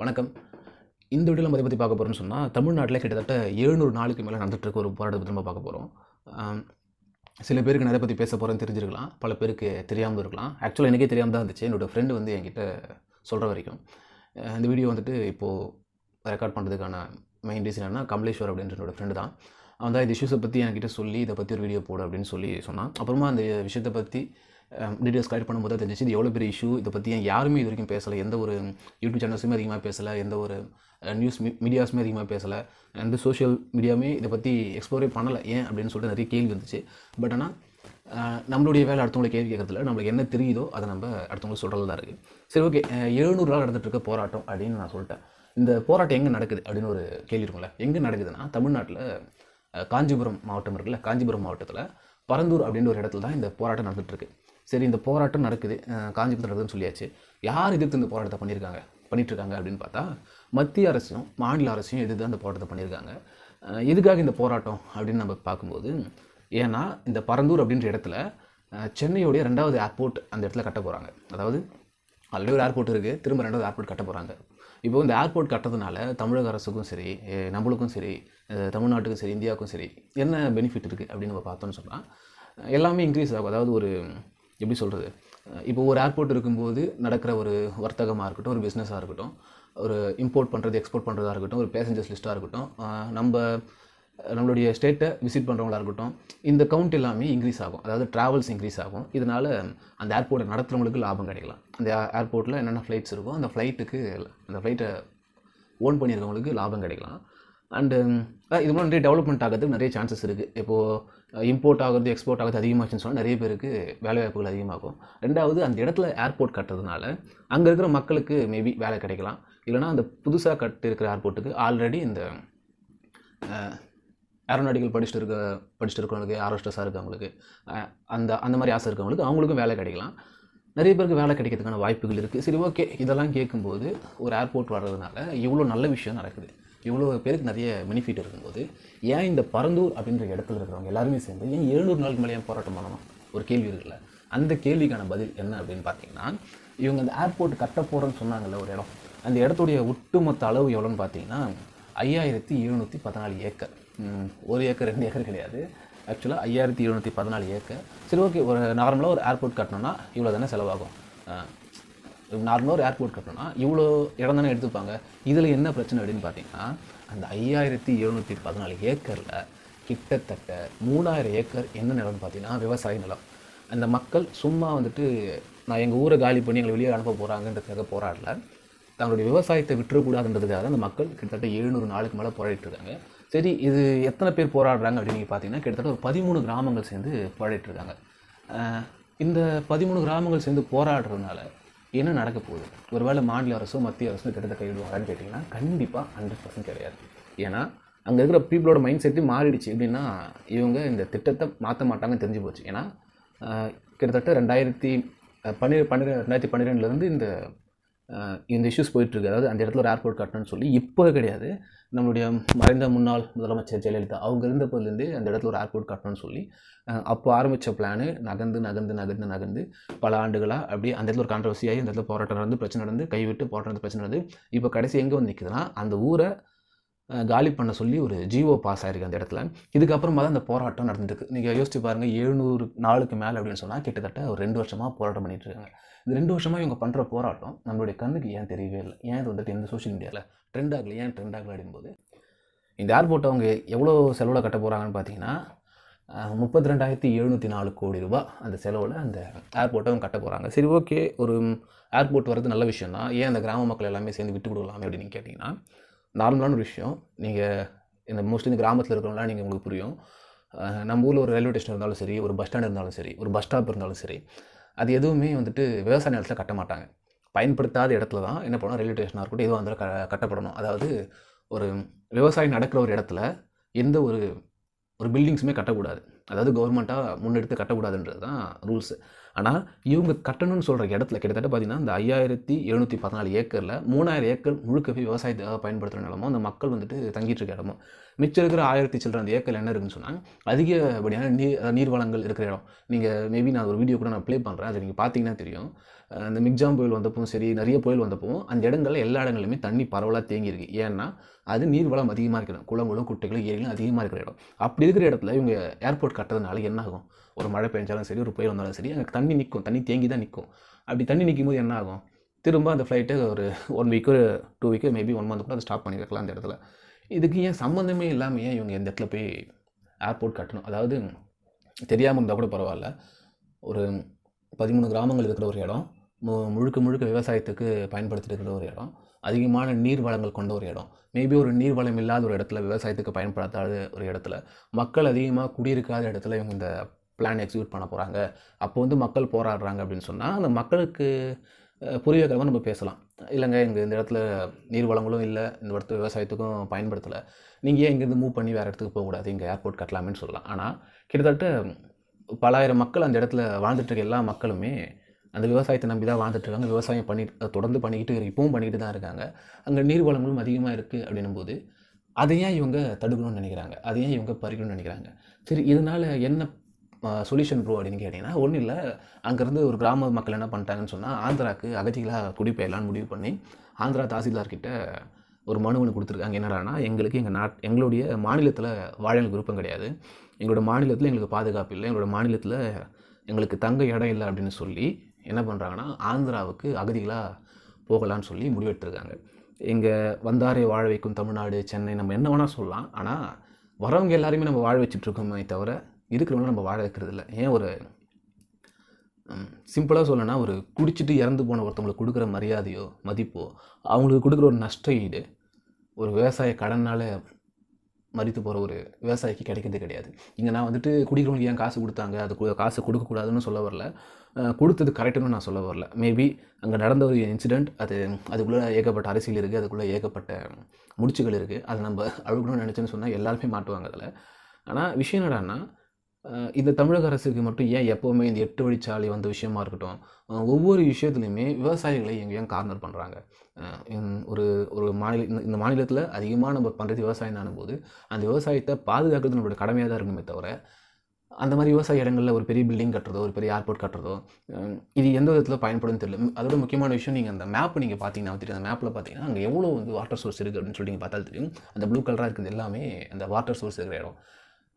வணக்கம். இந்த வீடியோவில் நம்ம பற்றி பார்க்க போகிறோம்னு சொன்னால் தமிழ்நாட்டில் கிட்டத்தட்ட எழுநூறு நாளுக்கு மேலே நடந்துகிட்ருக்க இருக்க ஒரு போராட்டத்தை பற்றி நம்ம பார்க்க போகிறோம் சில பேருக்கு நிறைய பற்றி பேச போகிறேன்னு தெரிஞ்சிருக்கலாம் பல பேருக்கு தெரியாமல் இருக்கலாம். ஆக்சுவலாக எனக்கே தெரியாமல் தான் இருந்துச்சு. என்னோடய ஃப்ரெண்டு வந்து என்கிட்ட சொல்கிற வரைக்கும். இந்த வீடியோ வந்துட்டு இப்போது ரெக்கார்ட் பண்ணுறதுக்கான மெயின் ரீசன் என்ன கமலேஸ்வர் அப்படின்ற என்னோடய ஃப்ரெண்டு தான். அவன் தான் இந்த இஷ்யூஸை பற்றி என்கிட்ட சொல்லி இதை பற்றி ஒரு வீடியோ போடு அப்படின்னு சொல்லி சொன்னான். அப்புறமா அந்த விஷயத்தை பற்றி டீட்டெயில்ஸ் கலெக்ட் பண்ணும்போது தான் தெரிஞ்சிச்சு இது எவ்வளோ பெரிய இஷ்யூ இதை பற்றி ஏன் யாருமே இது வரைக்கும் பேசலை எந்த ஒரு யூடியூப் சேனல்ஸுமே அதிகமாக பேசலை எந்த ஒரு நியூஸ் மீடியாஸுமே அதிகமாக பேசலை எந்த சோஷியல் மீடியாவுமே இதை பற்றி எக்ஸ்ப்ளோரே பண்ணலை ஏன் அப்படின்னு சொல்லிட்டு நிறைய கேள்வி வந்துச்சு. பட் ஆனால் நம்மளுடைய வேலை அடுத்தவங்களை கேள்வி கேட்கறதுல நம்மளுக்கு என்ன தெரியுதோ அதை நம்ம அடுத்தவங்களுக்கு சொல்கிறது தான் இருக்குது. சரி ஓகே எழுநூறு நாள் நடந்துட்டு இருக்க போராட்டம் அப்படின்னு நான் சொல்லிட்டேன். இந்த போராட்டம் எங்கே நடக்குது அப்படின்னு ஒரு கேள்வி இருக்கும்ல எங்கே நடக்குதுன்னா தமிழ்நாட்டில் காஞ்சிபுரம் மாவட்டம் இருக்குல்ல காஞ்சிபுரம் மாவட்டத்தில் பரந்தூர் அப்படின்ற ஒரு இடத்துல தான் இந்த போராட்டம் நடந்துகிட்ருக்கு சரி இந்த போராட்டம் நடக்குது. காஞ்சிபுரத்தில் நடக்குதுன்னு சொல்லியாச்சு. யார் எதிர்த்து இந்த போராட்டத்தை பண்ணியிருக்காங்க பண்ணிகிட்ருக்காங்க இருக்காங்க அப்படின்னு பார்த்தா மத்திய அரசும் மாநில அரசையும் எதிர்த்து அந்த போராட்டத்தை பண்ணியிருக்காங்க எதுக்காக இந்த போராட்டம் அப்படின்னு நம்ம பார்க்கும்போது ஏன்னா இந்த பரந்தூர் அப்படின்ற இடத்துல சென்னையோடைய ரெண்டாவது ஏர்போர்ட் அந்த இடத்துல கட்ட போகிறாங்க அதாவது ஆல்ரெடி ஒரு ஏர்போர்ட் இருக்குது திரும்ப ரெண்டாவது ஏர்போர்ட் கட்ட போகிறாங்க இப்போ இந்த ஏர்போர்ட் கட்டதுனால தமிழக அரசுக்கும் சரி நம்மளுக்கும் சரி தமிழ்நாட்டுக்கும் சரி இந்தியாவுக்கும் சரி என்ன பெனிஃபிட் இருக்குது அப்படின்னு நம்ம பார்த்தோன்னு சொன்னால் எல்லாமே இன்க்ரீஸ் ஆகும். அதாவது ஒரு எப்படி சொல்கிறது இப்போ ஒரு ஏர்போர்ட் இருக்கும்போது நடக்கிற ஒரு வர்த்தகமாக இருக்கட்டும் ஒரு பிஸ்னஸாக இருக்கட்டும் ஒரு இம்போர்ட் பண்ணுறது எக்ஸ்போர்ட் பண்ணுறதா இருக்கட்டும் ஒரு பேசஞ்சர்ஸ் லிஸ்ட்டாக இருக்கட்டும் நம்ம நம்மளுடைய ஸ்டேட்டை விசிட் பண்ணுறவங்களா இருக்கட்டும் இந்த கவுண்ட் எல்லாமே இன்க்ரீஸ் ஆகும். அதாவது ட்ராவல்ஸ் இன்க்ரீஸ் ஆகும். இதனால் அந்த ஏர்போர்ட்டை நடத்துகிறவங்களுக்கு லாபம் கிடைக்கலாம். அந்த ஏர்போர்ட்டில் என்னென்ன ஃப்ளைட்ஸ் இருக்கோ அந்த ஃப்ளைட்டுக்கு அந்த ஃப்ளைட்டை ஓன் பண்ணியிருக்கவங்களுக்கு லாபம் கிடைக்கலாம். அண்டு இது மாதிரி நிறைய டெவலப்மெண்ட் ஆகிறதுக்கு நிறைய சான்சஸ் இருக்குது இப்போது இம்போர்ட் ஆகிறது எக்ஸ்போர்ட் ஆகிறது அதிகமாகச்சுன்னு சொன்னால் நிறைய பேருக்கு வேலைவாய்ப்புகள் அதிகமாகும். ரெண்டாவது அந்த இடத்துல ஏர்போர்ட் கட்டுறதுனால அங்கே இருக்கிற மக்களுக்கு மேபி வேலை கிடைக்கலாம். இல்லைனா அந்த புதுசாக கட்டிருக்கிற ஏர்போர்ட்டுக்கு ஆல்ரெடி இந்த ஏரோநாட்டிக்கல் படிச்சுட்டு இருக்க படிச்சுட்டு இருக்கிறவங்களுக்கு ஆரோஸ்டஸாக இருக்கவங்களுக்கு அந்த அந்த மாதிரி ஆசை இருக்கவங்களுக்கு அவங்களுக்கும் வேலை கிடைக்கலாம். நிறைய பேருக்கு வேலை கிடைக்கிறதுக்கான வாய்ப்புகள் இருக்குது சரி ஓகே இதெல்லாம் கேட்கும்போது ஒரு ஏர்போர்ட் வர்றதுனால இவ்வளோ நல்ல விஷயம் நடக்குது. இவ்வளோ பேருக்கு நிறைய பெனிஃபிட் இருக்கும்போது ஏன் இந்த பரந்தூர் அப்படின்ற இடத்துல இருக்கிறவங்க எல்லாருமே சேர்ந்து ஏன் எழுநூறு நாளுக்கு மேலே ஏன் போராட்டம் பண்ணணும் ஒரு கேள்வி இருக்குல்ல? அந்த கேள்விக்கான பதில் என்ன அப்படின்னு பார்த்தீங்கன்னா இவங்க அந்த ஏர்போர்ட் கட்ட போகிறோன்னு சொன்னாங்கல்ல ஒரு இடம். அந்த இடத்துடைய ஒட்டுமொத்த அளவு எவ்வளோன்னு பார்த்தீங்கன்னா ஐயாயிரத்தி எழுநூற்றி பதினாலு ஏக்கர். ஒரு ஏக்கர் ரெண்டு ஏக்கர் கிடையாது. ஆக்சுவலாக ஐயாயிரத்தி எழுநூற்றி பதினாலு ஏக்கர். சரி ஓகே ஒரு நார்மலாக ஒரு ஏர்போர்ட் கட்டணும்னா இவ்வளோ தானே செலவாகும் நார்மலாக ஒரு ஏர்போர்ட் கட்டணும்னா இவ்வளோ இடம் தானே எடுத்துப்பாங்க. இதில் என்ன பிரச்சனை அப்படின்னு பார்த்தீங்கன்னா அந்த ஐயாயிரத்தி எழுநூற்றி பதினாலு ஏக்கரில் கிட்டத்தட்ட மூணாயிரம் ஏக்கர் என்ன நிலம்னு பார்த்தீங்கன்னா விவசாய நிலம். அந்த மக்கள் சும்மா வந்துட்டு நான் எங்கள் ஊரை காலி பண்ணி எங்களை வெளியே அனுப்ப போகிறாங்கன்றதுக்காக போராடல. தங்களுடைய விவசாயத்தை விட்டுறக்கூடாதுன்றதுக்காக அந்த மக்கள் கிட்டத்தட்ட எழுநூறு நாளுக்கு மேலே போராடிட்டு இருக்காங்க. சரி இது எத்தனை பேர் போராடுறாங்க அப்படின்னு நீங்கள் பார்த்தீங்கன்னா கிட்டத்தட்ட ஒரு பதிமூணு கிராமங்கள் சேர்ந்து போராடிட்டு இருக்காங்க. இந்த பதிமூணு கிராமங்கள் சேர்ந்து போராடுறதுனால என்ன நடக்க போகுது? ஒருவேளை மாநில அரசோ மத்திய அரசோ திட்டத்தை கைவிடுவாங்கன்னு கேட்டிங்கன்னா கண்டிப்பாக ஹண்ட்ரட் பர்சன்ட் கிடையாது. ஏன்னா அங்கே இருக்கிற பீப்புளோட மைண்ட் செட்டு மாறிடுச்சு. எப்படின்னா இவங்க இந்த திட்டத்தை மாற்ற மாட்டாங்கன்னு தெரிஞ்சு போச்சு. ஏன்னா கிட்டத்தட்ட ரெண்டாயிரத்தி பன்னிரெண்டு பன்னிரெண்டு ரெண்டாயிரத்தி பன்னிரெண்டுலேருந்து இந்த இந்த இஷ்யூஸ் போயிட்டுருக்கு. அதாவது அந்த இடத்துல ஒரு ஏர்போர்ட் கட்டணும்னு சொல்லி இப்போ கிடையாது. நம்மளுடைய மறைந்த முன்னாள் முதலமைச்சர் ஜெயலலிதா அவங்க இருந்தப்போதுலேருந்தே அந்த இடத்துல ஒரு ஏர்போர்ட் கட்டணும்னு சொல்லி அப்போ ஆரம்பித்த பிளானு நகர்ந்து நகர்ந்து நகர்ந்து நகர்ந்து பல ஆண்டுகளாக அப்படியே அந்த இடத்துல ஒரு கான்ட்ரவர்சியாகி அந்த இடத்துல போராட்டம் நடந்து பிரச்சனை நடந்து கைவிட்டு போராட்டம் நடந்து பிரச்சனை நடந்து இப்போ கடைசி எங்கே வந்து நிற்குதுன்னா அந்த ஊரை காலி பண்ண சொல்லி ஒரு ஜிஓ பாஸ் ஆயிருக்கு அந்த இடத்துல. இதுக்கப்புறமா தான் அந்த போராட்டம் நடந்துருக்கு நீங்கள் யோசிச்சு பாருங்கள் எழுநூறு நாளுக்கு மேலே அப்படின்னு சொன்னால் கிட்டத்தட்ட ஒரு ரெண்டு வருஷமாக போராட்டம் பண்ணிகிட்டு இருக்காங்க இது ரெண்டு வருஷமாக இவங்க பண்ணுற போராட்டம் நம்மளுடைய கண்ணுக்கு ஏன் தெரியவே இல்லை? ஏன் இது வந்துட்டு இந்த சோஷியல் மீடியாவில் ட்ரெண்ட் ஆகலை? ஏன் ட்ரெண்ட் ஆகலை அப்படிங்கும்போது இந்த ஏர்போர்ட்டை அவங்க எவ்வளோ செலவில் கட்ட போகிறாங்கன்னு பார்த்தீங்கன்னா முப்பத்தி ரெண்டாயிரத்தி எழுநூற்றி நாலு கோடி ரூபாய் அந்த செலவில் அந்த ஏர்போர்ட்டை அவங்க கட்ட போகிறாங்க சரி ஓகே ஒரு ஏர்போர்ட் வரது நல்ல விஷயம் தான் ஏன் அந்த கிராம மக்கள் எல்லாமே சேர்ந்து விட்டு கொடுக்கலாமே அப்படின்னு கேட்டிங்கன்னா நார்மலான ஒரு விஷயம். நீங்கள் இந்த மோஸ்ட்லி இந்த கிராமத்தில் இருக்கிறவங்களாம் நீங்கள் உங்களுக்கு புரியும். நம்ம ஊரில் ஒரு ரயில்வே ஸ்டேஷன் இருந்தாலும் சரி ஒரு பஸ் ஸ்டாண்ட் இருந்தாலும் சரி ஒரு பஸ் ஸ்டாப் இருந்தாலும் சரி அது எதுவுமே வந்துட்டு விவசாய நிலத்தில் கட்ட மாட்டாங்க. பயன்படுத்தாத இடத்துல தான் என்ன பண்ணணும் ரயில்வே ஸ்டேஷனாக இருக்கட்டும் எதுவாக இருந்தாலும் க கட்டப்படணும். அதாவது ஒரு விவசாயம் நடக்கிற ஒரு இடத்துல எந்த ஒரு ஒரு பில்டிங்ஸுமே கட்டக்கூடாது. அதாவது கவர்மெண்ட்டாக முன்னெடுத்து கட்டக்கூடாதுன்றது தான் ரூல்ஸு ஆனால் இவங்க கட்டணும்னு சொல்கிற இடத்துல கிட்டத்தட்ட பார்த்தீங்கன்னா இந்த ஐயாயிரத்தி எழுநூற்றி பதினாலு ஏக்கரில் மூணாயிரம் ஏக்கர் முழுக்கவே விவசாயத்துக்காக பயன்படுத்துகிற நிலமோ அந்த மக்கள் வந்துட்டு தங்கிட்டு இருக்க இடமோ. மிச்சம் இருக்கிற ஆயிரத்தி சில்லற அந்த ஏக்கர் என்ன இருக்குன்னு சொன்னால் அதிகப்படியான நீர் நீர் வளங்கள் இருக்கிற இடம். நீங்கள் மேபி நான் ஒரு வீடியோ கூட நான் ப்ளே பண்ணுறேன் அதை நீங்கள் பார்த்தீங்கன்னா தெரியும். அந்த மிக்ஜாம் புயல் வந்தப்பவும் சரி நிறைய புயல் வந்தப்பவும் அந்த இடங்கள்ல எல்லா இடங்களிலுமே தண்ணி பரவலாக தேங்கியிருக்கு. ஏன்னா அது நீர்வளம் அதிகமாக இருக்கிற குளங்களும் குட்டைகளும் ஏரிகளும் அதிகமாக இருக்கிற இடம். அப்படி இருக்கிற இடத்துல இவங்க ஏர்போர்ட் கட்டுறதுனால என்ன ஆகும்? ஒரு மழை பெஞ்சாலும் சரி ஒரு புயல் வந்தாலும் சரி அங்கே தண்ணி நிற்கும் தண்ணி தேங்கி தான் நிற்கும் அப்படி தண்ணி நிற்கும் போது என்ன ஆகும்? திரும்ப அந்த ஃப்ளைட்டு ஒரு one week two week maybe one month கூட அதை ஸ்டாப் பண்ணி வைக்கலாம் அந்த இடத்துல. இதுக்கு ஏன் சம்மந்தமே இல்லாமல் ஏன் இவங்க இந்த இடத்துல போய் ஏர்போர்ட் கட்டணும்? அதாவது தெரியாமல் இருந்தால் கூட பரவாயில்ல. ஒரு பதிமூணு கிராமங்கள் இருக்கிற ஒரு இடம். முழுக்க முழுக்க விவசாயத்துக்கு பயன்படுத்திருக்கிற ஒரு இடம். அதிகமான நீர் வளங்கள் கொண்ட ஒரு இடம். மேபி ஒரு நீர் வளம் இல்லாத ஒரு இடத்துல விவசாயத்துக்கு பயன்படுத்தாத ஒரு இடத்துல. மக்கள் அதிகமாக குடியிருக்காத இடத்துல இவங்க இந்த பிளான் எக்ஸிக்யூட் பண்ண போகிறாங்க அப்போ வந்து மக்கள் போராடுறாங்க அப்படின்னு சொன்னால் அந்த மக்களுக்கு புரிய வைக்கிறவங்க நம்ம பேசலாம். இல்லைங்க எங்கள் இந்த இடத்துல நீர் வளங்களும் இல்லை. இந்த இடத்துல விவசாயத்துக்கும் பயன்படுத்தலை. நீங்கள் ஏன் இங்கேருந்து மூவ் பண்ணி வேறு இடத்துக்கு போகக்கூடாது? இங்கே ஏர்போர்ட் கட்டலாமேன்னு சொல்லலாம். ஆனால் கிட்டத்தட்ட பலாயிரம் மக்கள் அந்த இடத்துல வாழ்ந்துட்டுருக்க எல்லா மக்களுமே அந்த விவசாயத்தை நம்பி தான் வாழ்ந்துட்டு இருக்காங்க. விவசாயம் பண்ணிட்டு தொடர்ந்து பண்ணிக்கிட்டு இப்பவும் பண்ணிக்கிட்டு தான் இருக்காங்க. அங்கே நீர் வளங்களும் அதிகமாக இருக்குது அப்படின்னும் போது அதை ஏன் இவங்க தடுக்கணும்னு நினைக்கிறாங்க? அதை ஏன் இவங்க பறிக்கணும்னு நினைக்கிறாங்க? சரி இதனால் என்ன சொல்யூஷன் ப்ரோ அப்படின்னு கேட்டிங்கன்னா ஒன்றும் இல்லை. அங்கேருந்து ஒரு கிராம மக்கள் என்ன பண்ணிட்டாங்கன்னு சொன்னால் ஆந்திராக்கு அகதிகளாக குடிபெயரலான்னு முடிவு பண்ணி ஆந்திரா தாசில்தார்கிட்ட ஒரு மனு ஒன்று கொடுத்துருக்காங்க. என்னடானா எங்களுக்கு எங்கள் நாட் எங்களுடைய மாநிலத்தில் வாழ விருப்பம் கிடையாது. எங்களோட மாநிலத்தில் எங்களுக்கு பாதுகாப்பு இல்லை. எங்களோட மாநிலத்தில் எங்களுக்கு தங்க இடம் இல்லை அப்படின்னு சொல்லி என்ன பண்ணுறாங்கன்னா ஆந்திராவுக்கு அகதிகளாக போகலான்னு சொல்லி முடிவெடுத்திருக்காங்க இங்கே வந்தாரை வாழ வைக்கும் தமிழ்நாடு சென்னை நம்ம என்ன வேணால் சொல்லலாம். ஆனால் வரவங்க எல்லாருமே நம்ம வாழ வச்சுட்ருக்கோமே தவிர இருக்கிறவங்கள நம்ம வாழ வைக்கிறது இல்லை. ஏன் ஒரு சிம்பிளாக சொல்லணும்னா ஒரு குடிச்சிட்டு இறந்து போன ஒருத்தவங்களுக்கு கொடுக்குற மரியாதையோ மதிப்போ அவங்களுக்கு கொடுக்குற ஒரு நஷ்ட ஈடு ஒரு விவசாய கடனால் மறித்து போகிற ஒரு விவசாயிக்கு கிடைக்கிறது கிடையாது. இங்கே நான் வந்துட்டு குடிக்கிறவங்களுக்கு ஏன் காசு கொடுத்தாங்க? அது காசு கொடுக்கக்கூடாதுன்னு சொல்ல வரல. கொடுத்தது கரெக்டுன்னு நான் சொல்ல வரல. மேபி அங்கே நடந்த ஒரு இன்சிடெண்ட் அது அதுக்குள்ளே ஏகப்பட்ட அரசியல் இருக்குது அதுக்குள்ளே ஏகப்பட்ட முடிச்சுகள் இருக்குது அதை நம்ம அழுகணும்னு நினச்சேன்னு சொன்னால் எல்லாருமே மாட்டுவாங்க அதில். ஆனால் விஷயம் என்னடான்னா இந்த தமிழக அரசுக்கு மட்டும் ஏன் எப்போவுமே இந்த எட்டு வழிச்சாலை வந்த விஷயமா இருக்கட்டும் ஒவ்வொரு விஷயத்துலையுமே விவசாயிகளை எங்க ஏன் கார்னர் பண்ணுறாங்க ஒரு ஒரு மாநில இந்த- மாநிலத்தில் அதிகமாக நம்ம பண்ணுறது விவசாயம் போது அந்த விவசாயத்தை பாதுகாக்கிறது நம்மளோட கடமையாக தான் இருக்கணுமே தவிர அந்த மாதிரி விவசாய இடங்களில் ஒரு பெரிய பில்டிங் கட்டுறதோ ஒரு பெரிய ஏர்போர்ட் கட்டுறதோ இது எந்த விதத்தில் பயன்படும் தெரியல. அதோட முக்கியமான விஷயம் நீங்கள் அந்த மேப் நீங்கள் பார்த்தீங்கன்னா தெரியும். அந்த மேப்பில் பார்த்தீங்கன்னா அங்கே எவ்வளோ வந்து வாட்டர் சோர்ஸ் இருக்குது அப்படின்னு சொல்லி நீங்கள் பார்த்தாலும் தெரியும். அந்த ப்ளூ கலராக இருக்கிறது எல்லாமே அந்த வாட்டர் சோர்ஸ் இருக்கிற இடம்.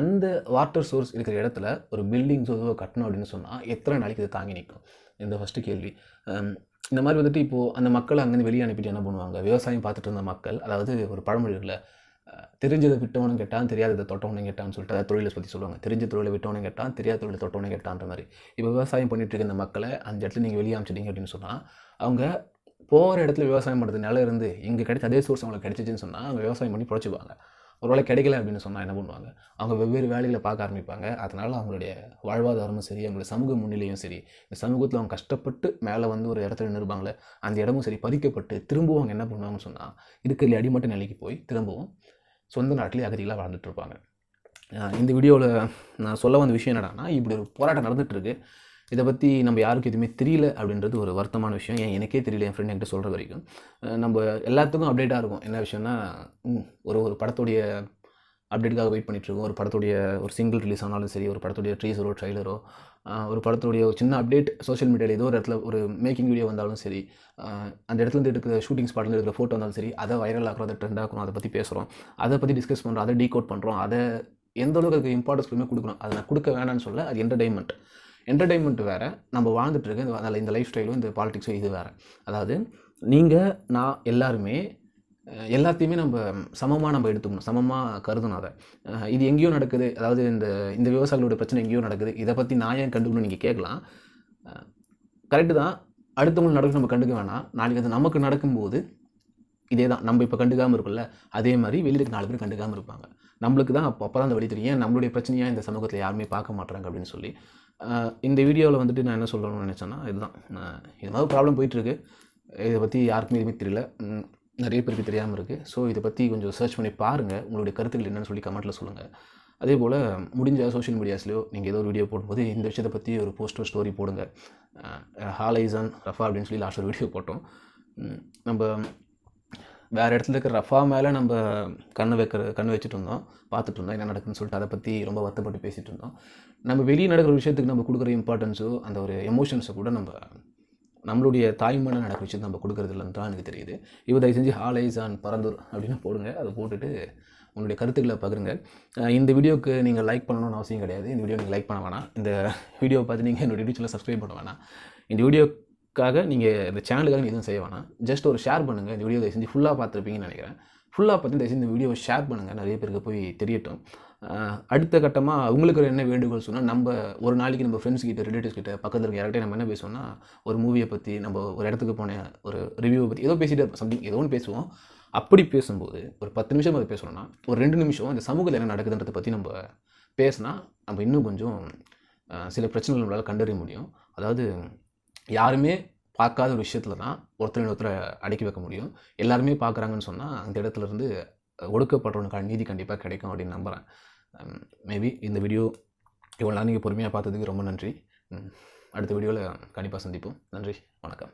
அந்த வாட்டர் சோர்ஸ் இருக்கிற இடத்துல ஒரு பில்டிங்ஸ் ஏதோ கட்டணும் அப்படின்னு சொன்னால் எத்தனை நாளைக்கு இது தாங்கி நிற்கும்? இந்த ஃபஸ்ட்டு கேள்வி. இந்த மாதிரி வந்துட்டு இப்போது அந்த மக்களை அங்கேருந்து வெளியே அனுப்பிட்டு என்ன பண்ணுவாங்க? விவசாயம் பார்த்துட்டு இருந்த மக்கள் அதாவது ஒரு பழமொழி இருக்குல்ல தெரிஞ்சதை விட்டவனும் கேட்டான் தெரியாததை தொட்டவனும் கேட்டான்னு சொல்லிட்டு அதை தொழிலை பற்றி சொல்லுவாங்க. தெரிஞ்ச தொழிலை விட்டவனும் கேட்டான் தெரியாத தொழிலை தொட்டவனும் கேட்டான்ற மாதிரி. இப்போ விவசாயம் பண்ணிகிட்டு இருக்க இந்த மக்களை அந்த இடத்துல நீங்கள் வெளியே அனுப்பிச்சிட்டீங்க அப்படின்னு சொன்னால் அவங்க போகிற இடத்துல விவசாயம் பண்ணுறது நிலம் இருந்து இங்கே கிடைச்ச அதே சோர்ஸ் அவங்களுக்கு கிடைச்சிச்சின்னு சொன்னால் அவங்க விவசாயம் பண்ணி பிழைச்சிப்பாங்க. ஒருவேளை கிடைக்கல அப்படின்னு சொன்னால் என்ன பண்ணுவாங்க? அவங்க வெவ்வேறு வேலைகளை பார்க்க ஆரம்பிப்பாங்க. அதனால் அவங்களுடைய வாழ்வாதாரமும் சரி அவங்களுடைய சமூக முன்னிலையும் சரி இந்த சமூகத்தில் அவங்க கஷ்டப்பட்டு மேலே வந்து ஒரு இடத்துல நிற்பாங்களே அந்த இடமும் சரி பறிக்கப்பட்டு திரும்பவும் அவங்க என்ன பண்ணுவாங்கன்னு சொன்னால் இருக்கிறதுல அடிமட்ட நிலைக்கு போய் திரும்பவும் சொந்த நாட்டிலே அகதிகளாக வாழ்ந்துட்டு இருப்பாங்க. இந்த வீடியோவில் நான் சொல்ல வந்த விஷயம் என்னடான்னா இப்படி ஒரு போராட்டம் நடந்துகிட்ருக்கு இதை பற்றி நம்ம யாருக்கும் எதுவுமே தெரியல அப்படின்றது ஒரு வருத்தமான விஷயம். ஏன் எனக்கே தெரியல என் ஃப்ரெண்ட் என்கிட்ட சொல்கிற வரைக்கும். நம்ம எல்லாத்துக்கும் அப்டேட்டாக இருக்கும். என்ன விஷயம்னா ஒரு ஒரு படத்துடைய அப்டேட்டுக்காக வெயிட் பண்ணிகிட்ருக்கோம் ஒரு படத்துடைய ஒரு சிங்கிள் ரிலீஸ் ஆனாலும் சரி ஒரு படத்துடைய ட்ரீஸரோ ட்ரைலரோ ஒரு படத்துடைய ஒரு சின்ன அப்டேட் சோஷியல் மீடியாவில் ஏதோ ஒரு இடத்துல ஒரு மேக்கிங் வீடியோ வந்தாலும் சரி அந்த இடத்துலருந்து எடுக்கிற ஷூட்டிங் ஸ்பாட்லேருந்து எடுக்கிற ஃபோட்டோ வந்தாலும் சரி அதை வைரல் ஆகிறோம் அதை ட்ரெண்ட் ஆக்கணும் அதை பற்றி பேசுகிறோம் அதை பற்றி டிஸ்கஸ் பண்ணுறோம் அதை டீகோட் பண்ணுறோம் அதை எந்த அளவுக்கு அதுக்கு இம்பார்ட்டன்ஸ் கொடுமே கொடுக்கணும் அதை நான் கொடுக்க வேணாம்னு சொல்ல அது என்டர்டைன்மெண்ட் என்டர்டைன்மெண்ட் வேறு நம்ம வாழ்ந்துட்டு இந்த அதில் இந்த லைஃப் ஸ்டைலும் இந்த பாலிடிக்ஸும் இது வேறு. அதாவது நீங்கள் நான் எல்லாருமே எல்லாத்தையுமே நம்ம சமமாக நம்ம எடுத்துக்கணும். சமமாக கருதணும் அதை. இது எங்கேயோ நடக்குது. அதாவது இந்த இந்த விவசாயிகளோட பிரச்சனை எங்கேயோ நடக்குது. இதை பற்றி நான் ஏன் கண்டுக்கணும்னு நீங்கள் கேட்கலாம். கரெக்டு தான். அடுத்தவங்களுக்கு நடக்கும் நம்ம கண்டுக்க வேணாம். நாளைக்கு அது நமக்கு நடக்கும்போது இதே தான் நம்ம இப்போ கண்டுக்காமல் இருக்கும்ல அதே மாதிரி வெளியில் இருக்க நாலு பேர் கண்டுக்காமல் இருப்பாங்க. நம்மளுக்கு தான் அப்போ அப்போ தான் அந்த வழி தெரியும். ஏன் நம்மளுடைய பிரச்சனையாக இந்த சமூகத்தில் யாருமே பார்க்க மாட்டாங்க அப்படின்னு சொல்லி. இந்த வீடியோவில் வந்துட்டு நான் என்ன சொல்லணும்னு நினச்சேன்னா இதுதான். இது மாதிரி ப்ராப்ளம் போயிட்டுருக்கு. இதை பற்றி யாருக்குமே எதுவுமே தெரியல. நிறைய பேருக்கு தெரியாமல் இருக்குது ஸோ இதை பற்றி கொஞ்சம் சர்ச் பண்ணி பாருங்கள் உங்களுடைய கருத்துக்கள் என்னென்னு சொல்லி கமெண்ட்டில் சொல்லுங்கள் அதே போல் முடிஞ்ச சோஷியல் மீடியாஸ்லையோ நீங்கள் ஏதோ ஒரு வீடியோ போடும்போது இந்த விஷயத்தை பற்றி ஒரு போஸ்டர் ஸ்டோரி போடுங்க. ஹாலைசன் ரஃபா அப்படின்னு சொல்லி லாஸ்ட் ஒரு வீடியோ போட்டோம். நம்ம வேறு இடத்துல இருக்கிற ரஃபா மேலே நம்ம கண்ணு வைக்கிற கண்ணு வச்சுட்டு இருந்தோம். பார்த்துட்டு இருந்தோம். என்ன நடக்குதுன்னு சொல்லிட்டு அதை பற்றி ரொம்ப வருத்தப்பட்டு பேசிகிட்டு இருந்தோம். நம்ம வெளியே நடக்கிற விஷயத்துக்கு நம்ம கொடுக்குற இம்பார்ட்டன்ஸோ அந்த ஒரு எமோஷன்ஸை கூட நம்ம நம்மளுடைய தாய்மண்ண நடக்கிற விஷயத்தை நம்ம கொடுக்குறது இல்லைன்னு தான் எனக்கு தெரியுது. இப்போ தயவு செஞ்சு ஹாலைஸ் ஆன் பரந்தூர் அப்படின்னு போடுங்க. அதை போட்டுட்டு உங்களுடைய கருத்துக்களை பகிருங்க. இந்த வீடியோக்கு நீங்கள் லைக் பண்ணணும்னு அவசியம் கிடையாது. இந்த வீடியோ நீங்கள் லைக் பண்ண வேணாம். இந்த வீடியோவை பார்த்து நீங்கள் என்னுடைய யூடியூப் சப்ஸ்கிரைப் பண்ண வேணாம். இந்த வீடியோ க்காக நீங்கள் இந்த சேனலுக்காக எதுவும் செய்ய வேணாம். ஜஸ்ட் ஒரு ஷேர் பண்ணுங்கள் இந்த வீடியோ தயவு செஞ்சு ஃபுல்லாக பார்த்துருப்பீங்கன்னு நினைக்கிறேன். ஃபுல்லாக பார்த்து தயவு செஞ்சு இந்த வீடியோவை ஷேர் பண்ணுங்கள் நிறைய பேருக்கு போய் தெரியட்டும். அடுத்த கட்டமாக உங்களுக்கு ஒரு என்ன வேண்டுகோள் சொன்னால் நம்ம ஒரு நாளைக்கு நம்ம ஃப்ரெண்ட்ஸ் கிட்ட ரிலேட்டிவ்ஸ் கிட்ட பக்கத்தில் இருக்க யார்கிட்ட நம்ம என்ன பேசுவோம்னா ஒரு மூவியை பற்றி நம்ம ஒரு இடத்துக்கு போன ஒரு ரிவ்யூவை பற்றி ஏதோ பேசிட்டு சம்திங் ஏதோ ஒன்று பேசுவோம். அப்படி பேசும்போது ஒரு பத்து நிமிஷம் அதை பேசணும்னா ஒரு ரெண்டு நிமிஷம் இந்த சமூகத்தில் என்ன நடக்குதுன்றதை பற்றி நம்ம பேசினா நம்ம இன்னும் கொஞ்சம் சில பிரச்சனைகள் நம்மளால் கண்டறிய முடியும். அதாவது யாருமே பார்க்காத ஒரு விஷயத்தில் தான் ஒருத்தர் ஒருத்தரை அடக்கி வைக்க முடியும். எல்லாருமே பார்க்குறாங்கன்னு சொன்னால் அந்த இடத்துல இருந்து ஒடுக்கப்படுறவனுக்கான நீதி கண்டிப்பாக கிடைக்கும் அப்படின்னு நம்புகிறேன் மேபி இந்த வீடியோ இவ்வளோ நேரம் நீங்கள் பொறுமையாக பார்த்ததுக்கு ரொம்ப நன்றி. அடுத்த வீடியோவில் கண்டிப்பாக சந்திப்போம். நன்றி வணக்கம்.